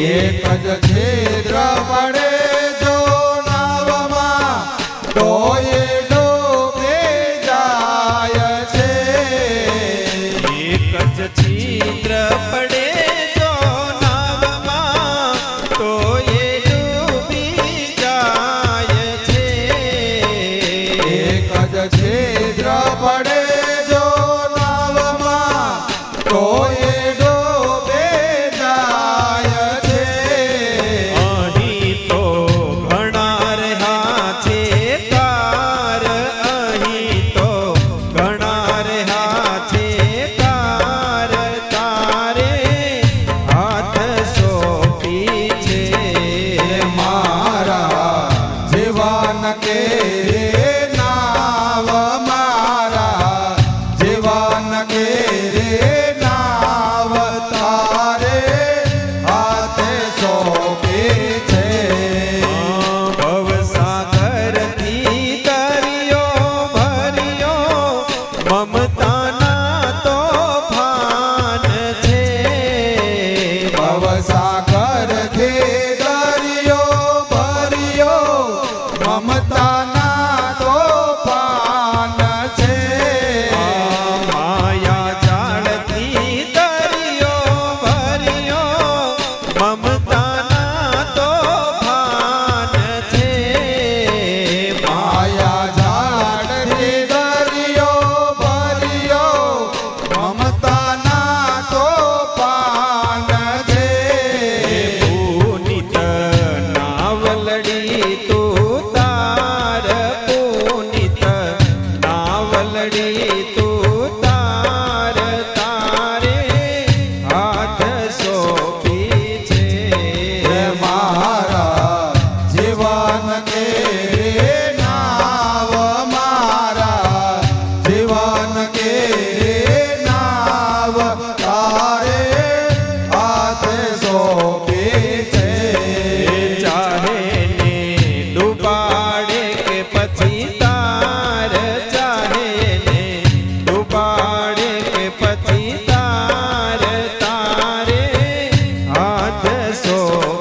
એક જ છેદ્ર પડે જો નાવમાં ડોયે ડોબે છે. એક જ છિદ્ર પડે बताना peso